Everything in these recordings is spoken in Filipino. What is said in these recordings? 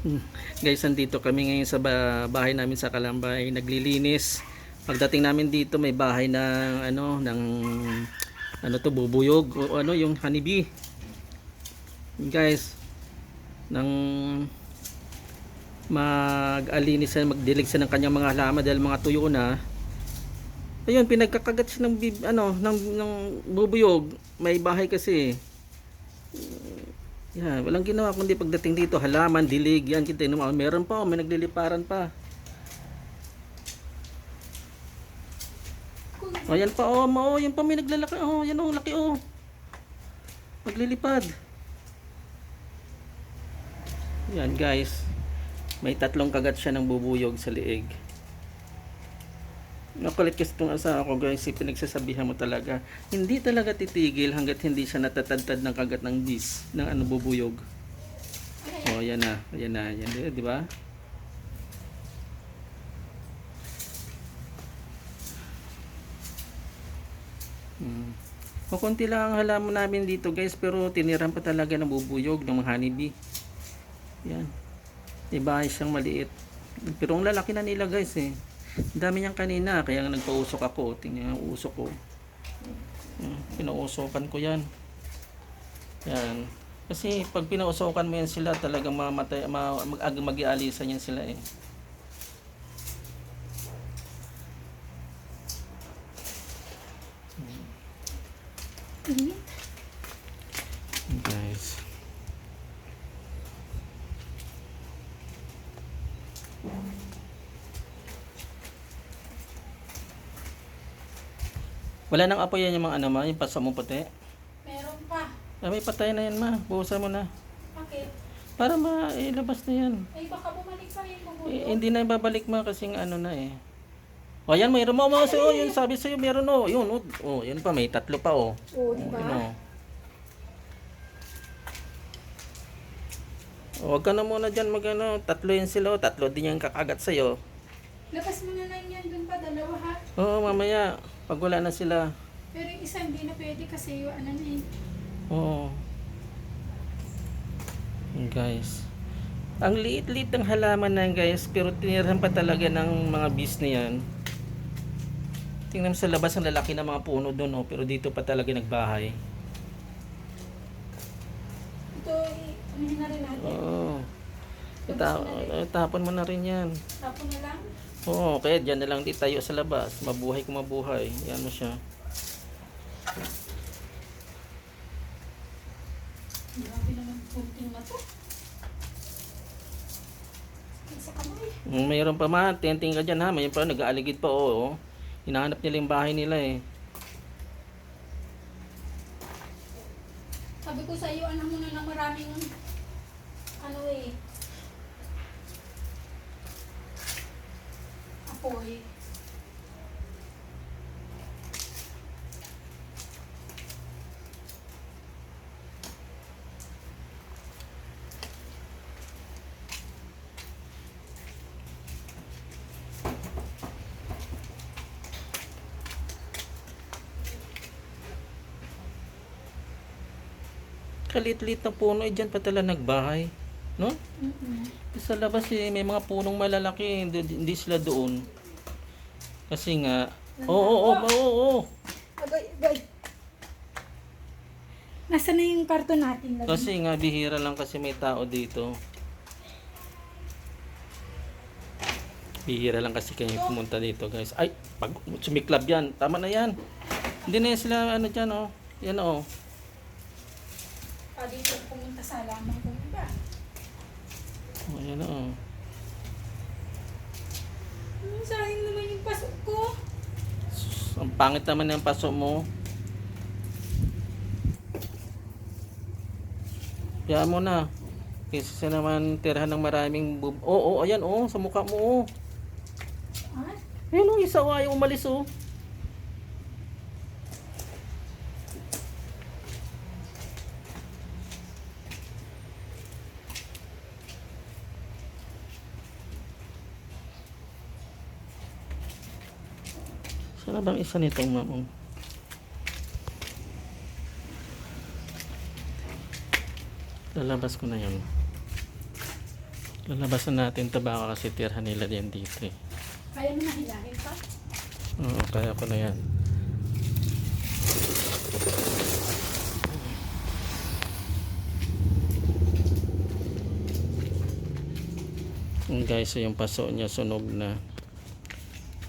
Hmm. Guys, andito kami ngayon sa ba- bahay namin sa Kalambay, naglilinis. Pagdating namin dito, may bahay ng ano, ng ano to, bubuyog o ano yung honeybee. Guys, nang mag-alinis siya, magdilig siya ng kanyang mga halaman dahil mga tuyo na. Ayun, pinagkakagat siya ng ano, ng, ng bubuyog. May bahay kasi. Yan, walang ginawa kundi pagdating dito, halaman, dilig, yan, kita yun, oh, meron pa, oh, may nagliliparan pa. Oh, yan pa, oh, oh, yan pa, may naglalaki, oh, yan, oh, laki, oh. Maglilipad. Yan, guys. May tatlong kagat siya ng bubuyog sa liig. Nakulit kasi itong asawa ko guys, si pinagsasabihan mo talaga. Hindi talaga titigil hanggat hindi siya natatadtad ng kagat ng bis, ng ano bubuyog. Oh, yan na, yan na, yan, di- di ba? Hmm. Kukunti lang ang halaman namin dito guys, pero tiniran pa talaga ng bubuyog ng mga honeybee. Yan. Iba siyang maliit. Pero ang lalaki na nila guys eh. Dami niyang kanina, kaya nga nagpausok ako. Tingnan yung usok ko. Yan, Pinausokan ko yan. Yan. Kasi pag pinausokan mo yan sila, talagang mamatay, ma, mag, ag- mag-ialisan yan sila eh. Guys. Wala nang apoy yan yung mga ano ma, yung pasa mo puti. Meron pa. Ah, may patay na yan ma, buhusan mo na. Bakit? Para mailabas na yan. Ay, baka bumalik pa Eh, bubulok. hindi na ibabalik ma kasing ano na eh. O yan, mayroon mo mo oh, yun sabi sa'yo meron oh. Yun oh. Oh, yan pa may tatlo pa oh. Oo, di Oh, ba? yun, oh. Oh, Huwag ka na muna dyan mag ano, tatlo yan sila oh. Tatlo din yung kakagat sa'yo. Labas mo na lang yan dun pa, dalawa ha. Oo, mamaya. Pag wala na sila. Pero yung isa hindi na pwede kasi yung ano na eh. Oo. Guys. Ang liit-liit ng halaman na yan, guys, pero tinirahan pa talaga ng mga bees na yan. Tingnan mo sa labas ang lalaki ng mga puno doon, oh, pero dito pa talaga nagbahay. Ito, eh, anuhin na rin natin. Oo. Ita- tapon mo na rin yan. Tapon na lang. Oo, kaya dyan na lang di tayo sa labas. Mabuhay kung mabuhay. Yan mo siya. Grabe naman kunting na to. Sa kamay. Mm, Mayroon pa man, tenting ka dyan ha. Mayroon pa, nag-aaligid pa, oo. Hinahanap nila yung bahay nila eh. Sabi ko sa iyo, ano muna ng maraming ano eh. Apoy. Kalit-lit na puno, eh, dyan pa talaga nagbahay. No? Mm-mm. Sa labas eh, may mga punong malalaki, hindi sila doon. Kasi nga, oo, oo, oo, oo, oo. Agay, agay. Nasaan na yung karton natin? Lagi? Kasi nga, bihira lang kasi may tao dito. Bihira lang kasi kayo pumunta dito, guys. Ay, pag sumiklab yan, tama na yan. Hindi na yan sila, ano dyan, oh. Yan, oh. Pa dito pumunta sa lamang kong iba. Oh, yan, oh. Sayang naman yung pasok ko. Sus, Ang pangit naman ng paso mo. Kaya mo na. Kasi siya naman tirahan ng maraming bub... Oo, oh, ayan, oh, sa mukha mo, oh. Ah, Ayun, oh, isa, oh, ayaw umalis, oh. Saan na bang isa nitong mamong? Lalabas ko na yan. Lalabasan natin ito baka kasi tirhan nila yan dito eh. Kaya mo na hilahin pa? Oo, kaya ko na yan. Yun guys, so yung paso niya sunog na.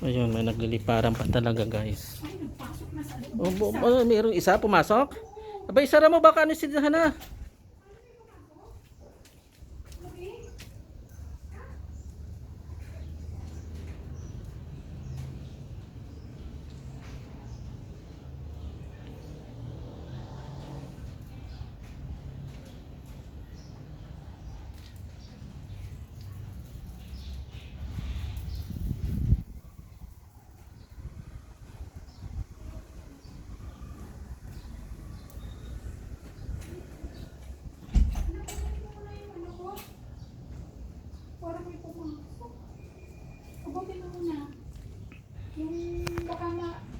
Ayun, may nagliliparan pa talaga guys. Ay, nagpasok na sa. Oh, mayroong isa pumasok? Abay, sara mo baka ano si Hana?